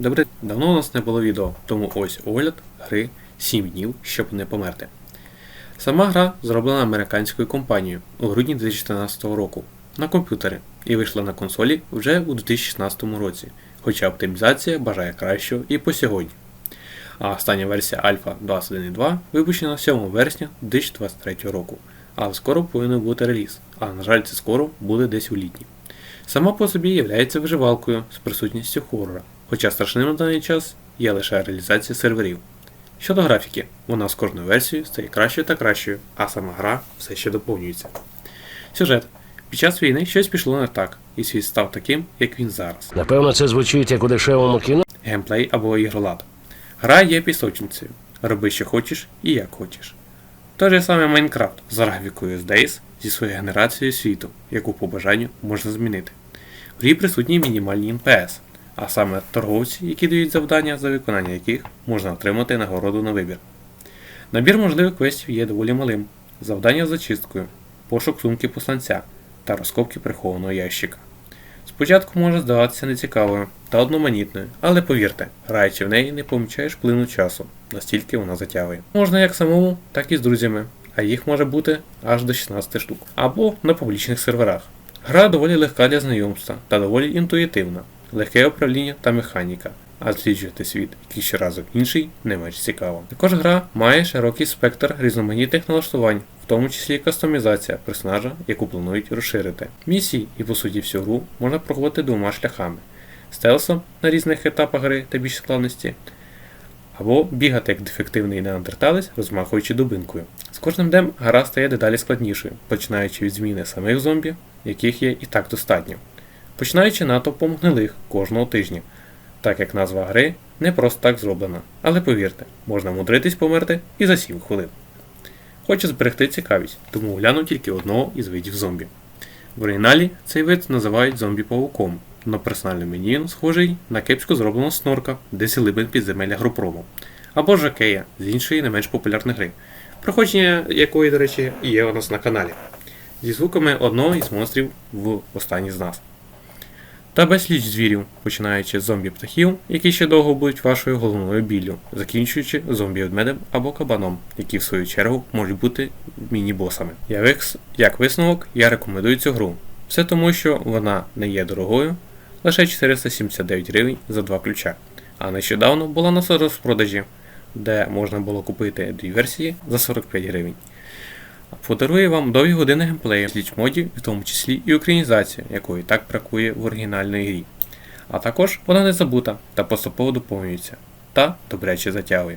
Добре, давно у нас не було відео, тому ось огляд гри 7 днів, щоб не померти. Сама гра зроблена американською компанією у грудні 2014 року на комп'ютері і вийшла на консолі вже у 2016 році, хоча оптимізація бажає кращого і по сьогодні. А остання версія Alpha 21.2 випущена 7 вересня 2023 року, але скоро повинен бути реліз, а на жаль, це скоро буде десь у літні. Сама по собі є виживалкою з присутністю хорора, хоча страшним на даний час є лише реалізація серверів. Щодо графіки, вона з кожною версією стає кращою та кращою, а сама гра все ще доповнюється. Сюжет. Під час війни щось пішло не так, і світ став таким, як він зараз. Напевно, це звучить як у дешевому кіно. Геймплей або ігролад. Гра є пісочницею. Роби що хочеш і як хочеш. Той же саме Майнкрафт з графікою з Days зі своєю генерацією світу, яку по бажанню можна змінити. В грі присутні мінімальні NPS, а саме торговці, які дають завдання, за виконання яких можна отримати нагороду на вибір. Набір можливих квестів є доволі малим: завдання з зачисткою, пошук сумки посланця та розкопки прихованого ящика. Спочатку може здаватися нецікавою та одноманітною, але повірте, граючи в неї не помічаєш плину часу, настільки вона затягує. Можна як самому, так і з друзями, а їх може бути аж до 16 штук, або на публічних серверах. Гра доволі легка для знайомства та доволі інтуїтивна, легке управління та механіка, а досліджувати світ, який щоразу інший, не менш цікаво. Також гра має широкий спектр різноманітних налаштувань, в тому числі кастомізація персонажа, яку планують розширити. Місії і по суті всю гру можна проходити двома шляхами: стелсом на різних етапах гри та більш складності, або бігати як дефективний неандерталець, розмахуючи дубинкою. З кожним днем гра стає дедалі складнішою, починаючи від зміни самих зомбі, яких є і так достатньо, починаючи натовпом гнилих кожного тижня, так як назва гри не просто так зроблена. Але повірте, можна мудритись померти і за 7 хвилин. Хочу зберегти цікавість, тому огляну тільки одного із видів зомбі. В оригіналі цей вид називають зомбі-павуком. На мені він схожий на кепсько зробленого снорка, десь глибин підземелля Групрому, або Жакея з іншої не менш популярної гри, проходження якої, до речі, є у нас на каналі, зі звуками одного із монстрів в останній з нас. Та безліч звірів, починаючи з зомбі-птахів, які ще довго будуть вашою головною біллю, закінчуючи зомбі-ведмедем або кабаном, які в свою чергу можуть бути міні-босами. Як Як висновок, я рекомендую цю гру. Все тому, що вона не є дорогою, лише 479 гривень за два ключа. А нещодавно була на розпродажі, де можна було купити дві версії за 45 гривень. Подарує вам довгі години геймплею, в лічмоді, в тому числі і українізацію, якої так бракує в оригінальній грі. А також вона не забута та поступово доповнюється та добряче затягує.